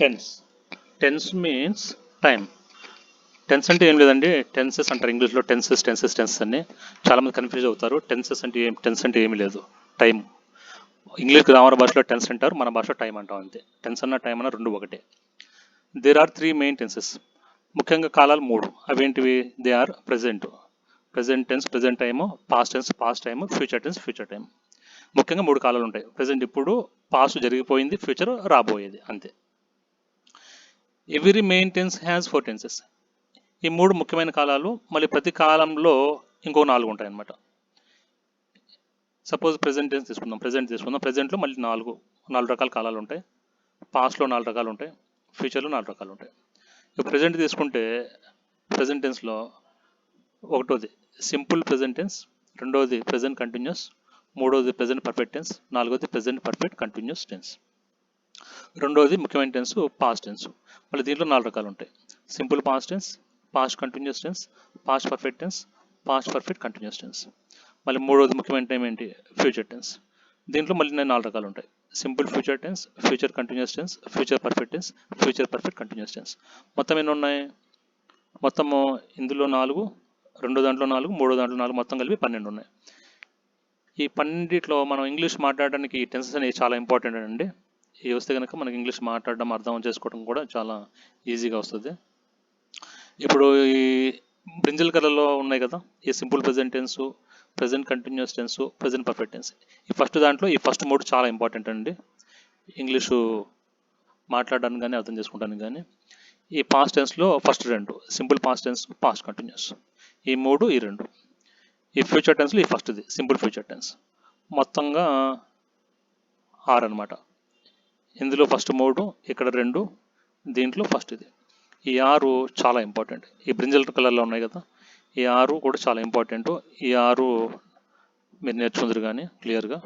Tense tense means time tense అంటే ఏం లేదండి టెన్సెస్ అంటారు. ఇంగ్లీష్లో టెన్సెస్ టెన్సెస్ టెన్సెస్ అని చాలామంది కన్ఫ్యూజ్ అవుతారు. టెన్సెస్ అంటే ఏం టెన్స్ అంటే ఏమీ లేదు. టైం ఇంగ్లీష్ గ్రామర్ భాషలో టెన్స్ అంటారు మన భాషలో టైం అంటాం అంతే. టెన్స్ అన్న టైం అన్న రెండు ఒకటే. There are three main tenses ముఖ్యంగా కాలాలు మూడు. అవేంటివి? They are present present tense present time past tense past time future tense future time ముఖ్యంగా మూడు కాలాలు ఉంటాయి. ప్రజెంట్ ఇప్పుడు పాస్ట్ జరిగిపోయింది ఫ్యూచర్ రాబోయేది. అంతే. Every main tense has four tenses ఈ మూడు ముఖ్యమైన కాలాలు మళ్ళీ ప్రతి కాలంలో ఇంకో నాలుగు ఉంటాయి అన్నమాట సపోజ్ ప్రెజెంట్ టెన్స్ తీసుకుందాం. ప్రెజెంట్ తీసుకుందాం. ప్రెజెంట్లో మళ్ళీ నాలుగు నాలుగు రకాల కాలాలు ఉంటాయి. పాస్ట్లో నాలుగు రకాలు ఉంటాయి. ఫ్యూచర్లో నాలుగు రకాలు ఉంటాయి. ఇప్పుడు ప్రెజెంట్ తీసుకుంటే ప్రెజెంట్ టెన్స్లో ఒకటోది సింపుల్ ప్రజెంట్ టెన్స్ రెండోది ప్రెజెంట్ కంటిన్యూస్ మూడోది ప్రెజెంట్ పర్ఫెక్ట్ టెన్స్ నాలుగోది ప్రెజెంట్ పర్ఫెక్ట్ కంటిన్యూస్ టెన్స్ రెండోది ముఖ్యమైన టెన్స్ పాస్ట్ టెన్స్ మళ్ళీ దీంట్లో నాలుగు రకాలు ఉంటాయి. Simple past tense past continuous tense past perfect tense past perfect continuous tense మళ్ళీ మూడోది ముఖ్యమైన టైం ఏంటి? ఫ్యూచర్ టెన్స్ దీంట్లో మళ్ళీ నేను నాలుగు రకాలు ఉంటాయి. Simple future tense future continuous tense future perfect tense future perfect continuous tense మొత్తం ఎన్ని ఉన్నాయి? మొత్తము ఇందులో నాలుగు రెండో దాంట్లో నాలుగు మూడో దాంట్లో నాలుగు మొత్తం కలిపి పన్నెండు ఉన్నాయి. ఈ పన్నెండిట్లో మనం ఇంగ్లీష్ మాట్లాడడానికి టెన్సెస్ అనేవి చాలా ఇంపార్టెంట్ అండి. ఇవి వస్తే కనుక మనకి ఇంగ్లీష్ మాట్లాడడం అర్థం చేసుకోవడం కూడా చాలా ఈజీగా వస్తుంది. ఇప్పుడు ఈ బ్రింజల్ కలర్లో ఉన్నాయి కదా ఈ simple present tense present continuous tense present perfect tense. ఈ ఫస్ట్ దాంట్లో ఈ ఫస్ట్ మూడు చాలా ఇంపార్టెంట్ అండి. ఇంగ్లీషు మాట్లాడడానికి కానీ అర్థం చేసుకోవడానికి కానీ ఈ పాస్ట్ టెన్స్లో ఫస్ట్ రెండు simple past tense past continuous. ఈ మూడు ఈ రెండు. ఈ ఫ్యూచర్ టెన్స్లో ఈ ఫస్ట్ది సింపుల్ ఫ్యూచర్ టెన్స్. మొత్తంగా ఆరు అనమాట ఇందులో ఫస్ట్ మూడు ఇక్కడ రెండు దీంట్లో ఫస్ట్ ఇది. ఈ ఆరు చాలా ఇంపార్టెంట్ ఈ బ్రింజల్ కలర్లో ఉన్నాయి కదా ఈ ఆరు కూడా చాలా ఇంపార్టెంట్ ఈ ఆరు మీరు నేర్చుకుందరు కానీ క్లియర్గా